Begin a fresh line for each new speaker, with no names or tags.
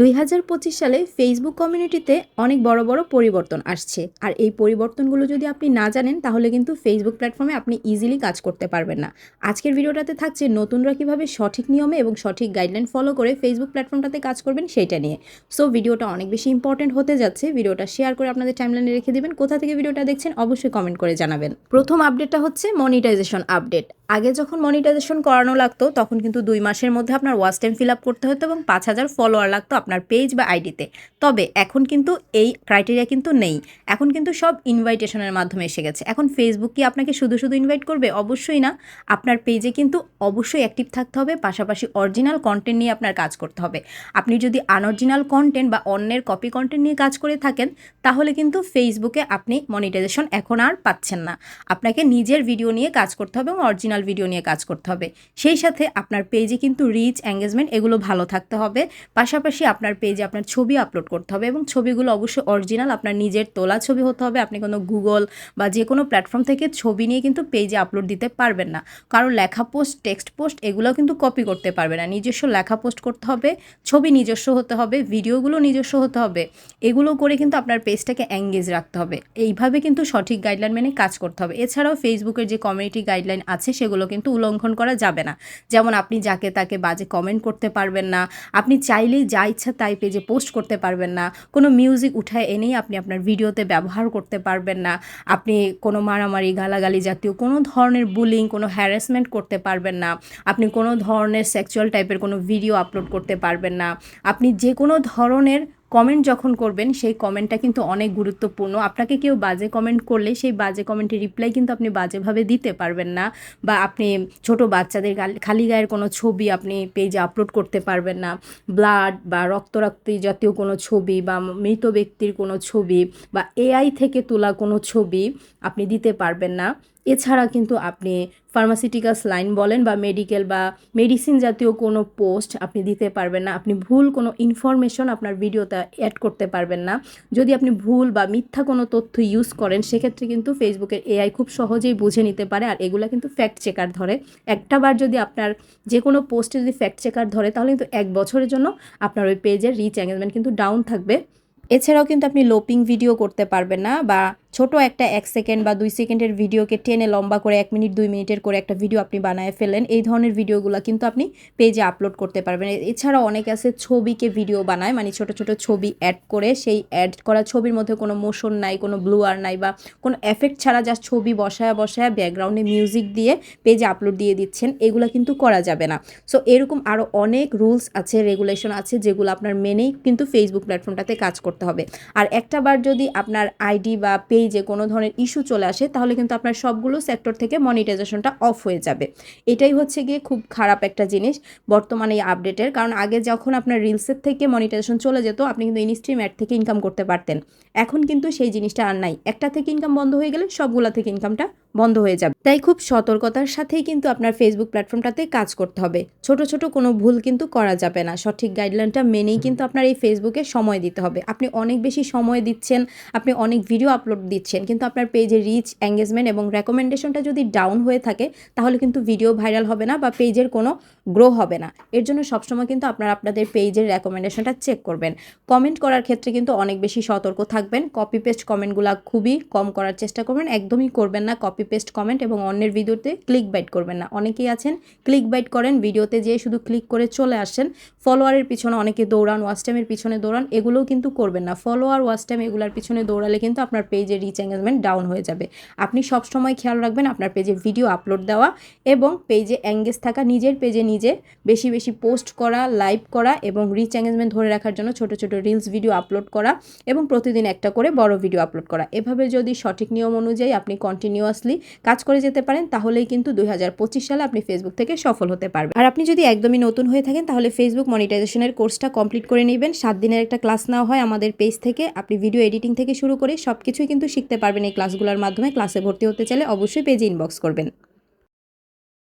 দুই হাজার পঁচিশ সালে ফেসবুক কমিউনিটিতে অনেক বড় বড় পরিবর্তন আসছে। আর এই পরিবর্তনগুলো যদি আপনি না জানেন, তাহলে কিন্তু ফেসবুক প্ল্যাটফর্মে আপনি ইজিলি কাজ করতে পারবেন না। আজকের ভিডিওটাতে থাকছে নতুনরা কীভাবে সঠিক নিয়মে এবং সঠিক গাইডলাইন ফলো করে ফেসবুক প্ল্যাটফর্মটাতে কাজ করবেন সেইটা নিয়ে। সো ভিডিওটা অনেক বেশি ইম্পর্টেন্ট হতে যাচ্ছে। ভিডিওটা শেয়ার করে আপনাদের টাইমলাইনে রেখে দিবেন। কোথা থেকে ভিডিওটা দেখছেন অবশ্যই কমেন্ট করে জানাবেন। প্রথম আপডেটটা হচ্ছে মনিটাইজেশন আপডেট আগে যখন মনিটাইজেশন করানো লাগতো, তখন কিন্তু দুই মাসের মধ্যে আপনার ওয়াচ টাইম ফিল আপ করতে হতো এবং পাঁচ হাজার ফলোয়ার লাগতো আপনার পেজ বা আইডিতে তবে এখন কিন্তু এই ক্রাইটেরিয়া কিন্তু নেই। এখন কিন্তু সব ইনভাইটেশনের মাধ্যমে এসে গেছে। এখন ফেসবুক কি আপনাকে শুধু শুধু ইনভাইট করবে? অবশ্যই না। আপনার পেজে কিন্তু অবশ্যই অ্যাক্টিভ থাকতে হবে, পাশাপাশি অরিজিনাল কন্টেন্ট নিয়ে আপনার কাজ করতে হবে। আপনি যদি আনঅরিজিনাল কন্টেন্ট বা অন্যের কপি কন্টেন্ট নিয়ে কাজ করে থাকেন, তাহলে কিন্তু ফেসবুকে আপনি মনিটাইজেশন এখন আর পাচ্ছেন না। আপনাকে নিজের ভিডিও নিয়ে কাজ করতে হবে এবং অরিজিনাল ভিডিও নিয়ে কাজ করতে হবে। সেই সাথে আপনার পেজে কিন্তু রিচ এঙ্গেজমেন্ট এগুলো ভালো থাকতে হবে। পাশাপাশি আপনার পেজে আপনার ছবি আপলোড করতে হবে এবং ছবিগুলো অবশ্যই অরিজিনাল আপনার নিজের তোলা ছবি হতে হবে। আপনি কোনো গুগল বা যে কোনো প্ল্যাটফর্ম থেকে ছবি নিয়ে কিন্তু পেজে আপলোড দিতে পারবেন না। কারণ লেখা পোস্ট টেক্সট পোস্ট এগুলো কিন্তু কপি করতে পারবে না। নিজস্ব লেখা পোস্ট করতে হবে, ছবি নিজস্ব হতে হবে ভিডিওগুলো নিজস্ব হতে হবে। এগুলো করে কিন্তু আপনার পেজটাকে এঙ্গেজ রাখতে হবে। এইভাবে কিন্তু সঠিক গাইডলাইন মেনে কাজ করতে হবে। এছাড়াও ফেসবুকের যে কমিউনিটি গাইডলাইন আছে সেগুলো কিন্তু উল্লঙ্ঘন করা যাবে না। যেমন আপনি যাকে তাকে বাজে কমেন্ট করতে পারবেন না, আপনি চাইলেই যা ইচ্ছা তাই পেজে পোস্ট করতে পারবেন না, কোনো মিউজিক উঠায় এনেই আপনি আপনার ভিডিওতে ব্যবহার করতে পারবেন না, আপনি কোনো মারামারি, গালাগালি জাতীয় কোনো ধরনের বুলিং কোনো হ্যারাসমেন্ট করতে পারবেন না, আপনি কোনো ধরনের সেক্সুয়াল টাইপের কোনো ভিডিও আপলোড করতে পারবেন না, আপনি যে কোনো ধরনের কমেন্ট যখন করবেন, সেই কমেন্টটা কিন্তু অনেক গুরুত্বপূর্ণ। আপনাকে কেউ বাজে কমেন্ট করলে, সেই বাজে কমেন্টের রিপ্লাই কিন্তু আপনি বাজেভাবে দিতে পারবেন না বা আপনি ছোট বাচ্চাদের খালি গায়ের কোনো ছবি আপনি পেজে আপলোড করতে পারবেন না। ব্লাড বা রক্তরক্তি জাতীয় কোনো ছবি বা মৃত ব্যক্তির কোনো ছবি বা এআই থেকে তোলা কোনো ছবি আপনি দিতে পারবেন না। এছাড়া কিন্তু আপনি ফার্মাসিউটিক্যালস লাইন বলেন বা মেডিকেল বা মেডিসিন জাতীয় কোনো পোস্ট আপনি দিতে পারবেন না। আপনি ভুল কোনো ইনফরমেশন আপনার ভিডিওতে অ্যাড করতে পারবেন না। যদি আপনি ভুল বা মিথ্যা কোনো তথ্য ইউজ করেন, সেক্ষেত্রে কিন্তু ফেসবুকের এআই খুব সহজেই বুঝে নিতে পারে আর এগুলো কিন্তু ফ্যাক্ট চেকার ধরে। একটা বার যদি আপনার যে কোনো পোস্টে যদি ফ্যাক্ট চেকার ধরে, তাহলে কিন্তু এক বছরের জন্য আপনার ওই পেজের রিচ এঙ্গেজমেন্ট কিন্তু ডাউন থাকবে। এছাড়াও কিন্তু আপনি লোপিং ভিডিও করতে পারবেন না বা ছোট একটা এক সেকেন্ড বা দুই সেকেন্ডের ভিডিওকে টেনে লম্বা করে এক মিনিট, দুই মিনিটের করে একটা ভিডিও আপনি বানায় ফেলেন এই ধরনের ভিডিওগুলো কিন্তু আপনি পেজে আপলোড করতে পারবেন। এছাড়া অনেকে আছে ছবিকে ভিডিও বানায় মানে ছোট ছোট ছবি অ্যাড করে সেই অ্যাড করা ছবির মধ্যে কোনো মোশন নাই, কোনো ব্লুয়ার নাই বা কোনো এফেক্ট ছাড়া জাস্ট ছবি বসায় বসায় ব্যাকগ্রাউন্ডে মিউজিক দিয়ে পেজে আপলোড দিয়ে দিচ্ছেন, এগুলো কিন্তু করা যাবে না। সো এরকম আরও অনেক রুলস আছে রেগুলেশন আছে যেগুলো আপনার মেনেই কিন্তু ফেসবুক প্ল্যাটফর্মটাতে কাজ করতে হবে। আর একটা বার যদি আপনার আইডি বা পেজে কোনো ধরনের ইস্যু চলে আসে, তাহলে কিন্তু আপনার সবগুলো সেক্টর থেকে মনিটাইজেশনটা অফ হয়ে যাবে। এটাই হচ্ছে গিয়ে খুব খারাপ একটা জিনিস বর্তমানে এই আপডেটের কারণ আগে যখন আপনার রিলসের থেকে মনিটাইজেশন চলে যেত, আপনি কিন্তু ইনস্ট্রিম অ্যাড থেকে ইনকাম করতে পারতেন। এখন কিন্তু সেই জিনিসটা আর নাই। একটা থেকে ইনকাম বন্ধ হয়ে গেলে সবগুলো থেকে ইনকামটা বন্ধ হয়ে যাবে। তাই খুব সতর্কতার সাথেই কিন্তু আপনার ফেসবুক প্ল্যাটফর্মটাতে কাজ করতে হবে। ছোট ছোট কোনো ভুল কিন্তু করা যাবে না। সঠিক গাইডলাইনটা মেনেই কিন্তু আপনার এই ফেসবুকে সময় দিতে হবে। আপনি অনেক বেশি সময় দিচ্ছেন, আপনি অনেক ভিডিও আপলোড দিচ্ছেন, কিন্তু আপনার পেজে রিচ এঙ্গেজমেন্ট এবং রেকমেন্ডেশনটা যদি ডাউন হয়ে থাকে, তাহলে কিন্তু ভিডিও ভাইরাল হবে না বা পেজের কোনো গ্রো হবে না। এর জন্য সবসময় কিন্তু আপনারা আপনাদের পেজের রেকমেন্ডেশনটা চেক করবেন। কমেন্ট করার ক্ষেত্রে কিন্তু অনেক বেশি সতর্ক থাকবেন। কপি পেস্ট কমেন্টগুলো খুবই কম করার চেষ্টা করবেন। একদমই করবেন না। কপি পেস্ট কমেন্ট এবং অন্যের ভিডিওতে ক্লিক বাইট করবেন না। অনেকেই আছেন ক্লিক বাইট করেন ভিডিওতে যেয়ে শুধু ক্লিক করে চলে আসেন। ফলোয়ারের পিছনে অনেকে দৌড়ান ওয়াচ টাইমের পিছনে দৌড়ান, এগুলোও কিন্তু করবেন না। ফলোয়ার ওয়াচ টাইম এগুলোর পিছনে দৌড়ালে কিন্তু আপনার পেজের রিচ এঙ্গেজমেন্ট ডাউন হয়ে যাবে। আপনি সবসময় খেয়াল রাখবেন আপনার পেজে ভিডিও আপলোড দেওয়া এবং পেজে এঙ্গেজ থাকা নিজের পেজে নিজে বেশি বেশি পোস্ট করা লাইভ করা এবং রিচ এঙ্গেজমেন্ট ধরে রাখার জন্য ছোট ছোট রিলস ভিডিও আপলোড করা এবং প্রতিদিন একটা করে বড় ভিডিও আপলোড করা। এভাবে যদি সঠিক নিয়ম অনুযায়ী আপনি কন্টিনিউয়াসলি কাজ করে যেতে পারেন, তাহলেই কিন্তু দুই হাজার পঁচিশ সালে আপনি ফেসবুক থেকে সফল হতে পারবেন। আর আপনি যদি একদমই নতুন হয়ে থাকেন, তাহলে ফেসবুক মনিটাইজেশনের কোর্সটা কমপ্লিট করে নেবেন। সাত দিনের একটা ক্লাস নেওয়া হয় আমাদের পেজ থেকে। আপনি ভিডিও এডিটিং থেকে শুরু করে সব কিছুই কিন্তু শিখতে পারবেন এই ক্লাসগুলোর মাধ্যমে। ক্লাসে ভর্তি হতে চাইলে অবশ্যই পেজে ইনবক্স করবেন।